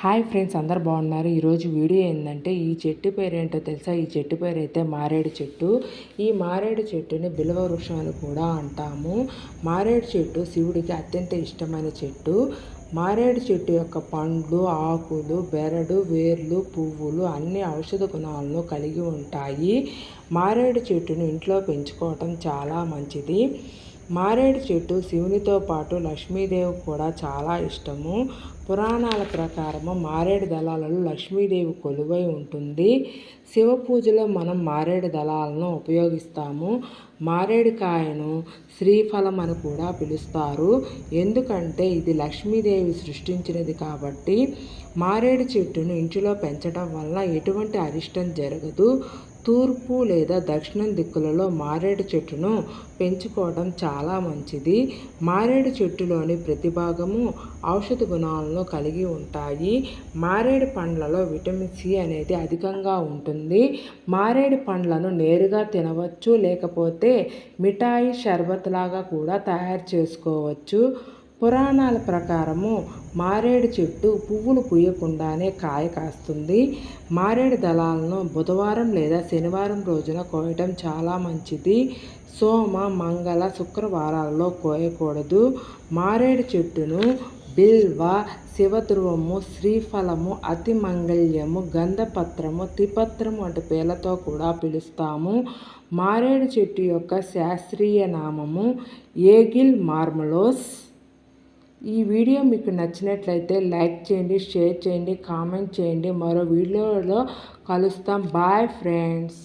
Hi friends అందరు బాగున్నారు. ఈరోజు వీడియో ఏంటంటే ఈ చెట్టు పేరు ఏంటో తెలుసా? ఈ చెట్టు పేరు అయితే మారేడు చెట్టు. ఈ మారేడు చెట్టుని బిలవ వృక్షం అని కూడా అంటాము. మారేడు చెట్టు శివుడికి అత్యంత ఇష్టమైన చెట్టు. మారేడు చెట్టు యొక్క పండ్లు ఆకులు బెరడు వేర్లు పువ్వులు అన్ని ఔషధ గుణాలను కలిగి ఉంటాయి. మారేడు చెట్టును ఇంట్లో పెంచుకోవటం చాలా మంచిది. మారేడు చెట్టు శివునితో పాటు లక్ష్మీదేవి కూడా చాలా ఇష్టము. పురాణాల ప్రకారము మారేడు దళాలలో లక్ష్మీదేవి కొలువై ఉంటుంది. శివ పూజలో మనం మారేడు దళాలను ఉపయోగిస్తాము. మారేడుకాయను శ్రీఫలం అని కూడా పిలుస్తారు. ఎందుకంటే ఇది లక్ష్మీదేవి సృష్టించినది కాబట్టి మారేడు చెట్టును ఇంటిలో పెంచడం వల్ల ఎటువంటి అరిష్టం జరగదు. తూర్పు లేదా దక్షిణం దిక్కులలో మారేడు చెట్టును పెంచుకోవడం చాలా మంచిది. మారేడు చెట్టులోని ప్రతి భాగము ఔషధ గుణాలను కలిగి ఉంటాయి. మారేడు పండ్లలో విటమిన్ సి అనేది అధికంగా ఉంటుంది. మారేడు పండ్లను నేరుగా తినవచ్చు లేకపోతే మిఠాయి షర్బత్ లాగా కూడా తయారు చేసుకోవచ్చు. పురాణాల ప్రకారము మారేడు చెట్టు పువ్వులు పూయకుండానే కాయ కాస్తుంది. మారేడు దళాలను బుధవారం లేదా శనివారం రోజున కోయటం చాలా మంచిది. సోమ మంగళ శుక్రవారాల్లో కోయకూడదు. మారేడు చెట్టును బిల్వ శివధ్రువము శ్రీఫలము అతి మంగళ్యము గంధపత్రము త్రిపత్రము వంటి పేర్లతో కూడా పిలుస్తాము. మారేడు చెట్టు యొక్క శాస్త్రీయ నామము ఏగిల్ మార్మలోస్. ఈ వీడియో మీకు నచ్చినట్లయితే లైక్ చేయండి షేర్ చేయండి కామెంట్ చేయండి. మరో వీడియోలో కలుస్తాం. Bye friends.